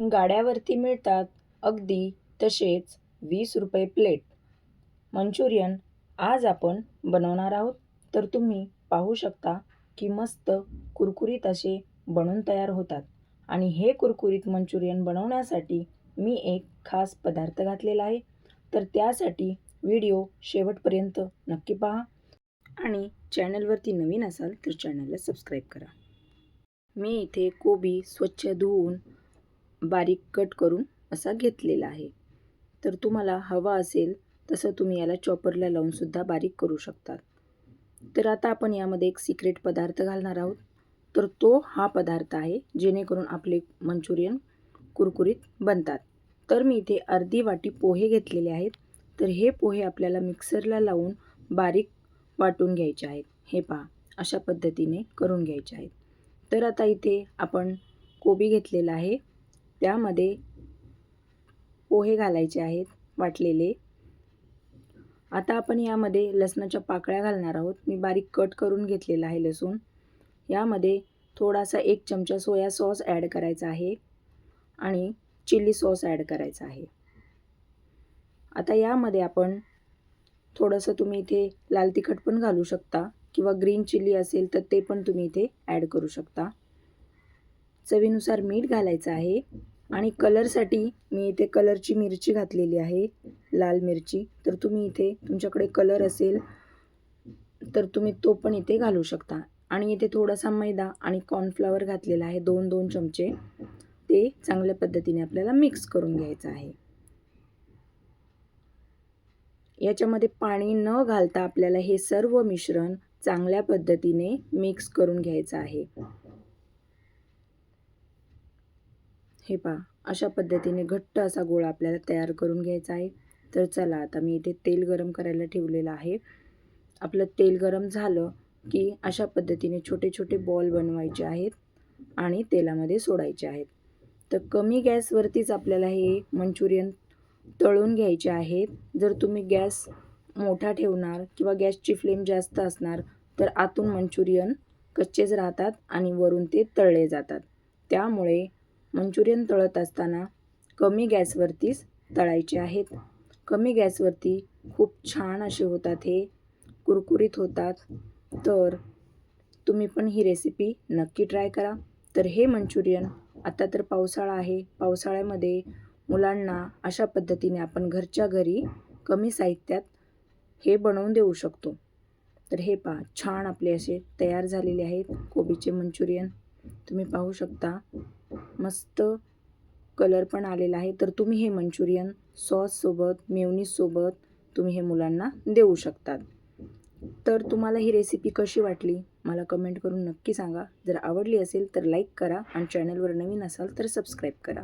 गाड्यावरती मिळतात अगदी तसेच वीस रुपये प्लेट. मंचुरियन आज आपण बनवणार आहोत. तर तुम्ही पाहू शकता की मस्त कुरकुरीत असे बनून तयार होतात. आणि हे कुरकुरीत मंचुरियन बनवण्यासाठी मी एक खास पदार्थ घातलेला आहे. तर त्यासाठी व्हिडिओ शेवटपर्यंत नक्की पहा. आणि चॅनलवरती नवीन असाल तर चॅनलला सबस्क्राईब करा. मी इथे कोबी स्वच्छ धुवून बारीक कट करून असा घेतलेला आहे. तर तुम्हाला हवा असेल तसं तुम्ही याला चॉपरला लावूनसुद्धा बारीक करू शकतात तर आता आपण यामध्ये एक सिक्रेट पदार्थ घालणार आहोत. तर तो हा पदार्थ आहे जेणेकरून आपले मंचुरियन कुरकुरीत बनतात. तर मी इथे अर्धी वाटी पोहे घेतलेले आहेत. तर हे पोहे आपल्याला मिक्सरला लावून बारीक वाटून घ्यायचे आहेत. हे पहा अशा पद्धतीने करून घ्यायचे आहेत. तर आता इथे आपण कोबी घेतलेला आहे. त्यामध्ये पोहे घालायचे आहेत वाटलेले. आता आपण यामध्ये लसणाच्या पाकळ्या घालणार आहोत. मी बारीक कट करून घेतलेला आहे लसूण. यामध्ये थोडासा एक चमचा सोया सॉस ॲड करायचा आहे आणि चिली सॉस ॲड करायचा आहे. आता यामध्ये आपण थोडंसं तुम्ही इथे लाल तिखट पण घालू शकता किंवा ग्रीन चिली असेल तर ते पण तुम्ही इथे ॲड करू शकता. चवीनुसार मीठ घालायचं आहे. आणि कलरसाठी मी इथे कलरची मिरची घातलेली आहे लाल मिरची. तर तुम्ही इथे तुमच्याकडे कलर असेल तर तुम्ही तो पण इथे घालू शकता. आणि इथे थोडासा मैदा आणि कॉर्नफ्लॉवर घातलेला आहे दोन दोन चमचे. ते चांगल्या पद्धतीने आपल्याला मिक्स करून घ्यायचं आहे. याच्यामध्ये पाणी न घालता आपल्याला हे सर्व मिश्रण चांगल्या पद्धतीने मिक्स करून घ्यायचं आहे. हे पहा अशा पद्धतीने घट्ट असा गोळा आपल्याला तयार करून घ्यायचा आहे. तर चला आता मी इथे तेल गरम करायला ठेवलेलं आहे. आपलं तेल गरम झालं की अशा पद्धतीने छोटे छोटे बॉल बनवायचे आहेत आणि तेलामध्ये सोडायचे आहेत. तर कमी गॅसवरतीच आपल्याला हे मंचुरियन तळून घ्यायचे आहेत. जर तुम्ही गॅस मोठा ठेवणार किंवा गॅसची फ्लेम जास्त असणार तर आतून मंचुरियन कच्चेच राहतात आणि वरून ते तळले जातात. त्यामुळे मंचुरियन तळत असताना कमी गॅसवरतीच तळायचे आहेत. कमी गॅसवरती खूप छान असे होतात हे. कुरकुरीत होतात. तर तुम्ही पण ही रेसिपी नक्की ट्राय करा. तर हे मंचुरियन आता तर पावसाळा आहे. पावसाळ्यामध्ये मुलांना अशा पद्धतीने आपण घरच्या घरी कमी साहित्यात हे बनवून देऊ शकतो. तर हे पहा छान आपले असे तयार झालेले आहेत कोबीचे मंचुरियन. तुम्ही पाहू शकता. मस्त कलर पण आलेला आहे. तर तुम्ही हे मंचुरियन सॉससोबत मेवनीसोबत तुम्ही हे मुलांना देऊ शकतात. तर तुम्हाला ही रेसिपी कशी वाटली? मला कमेंट करून नक्की सांगा. जर आवडली असेल तर लाईक करा आणि चॅनलवर नवीन असाल तर सबस्क्राईब करा.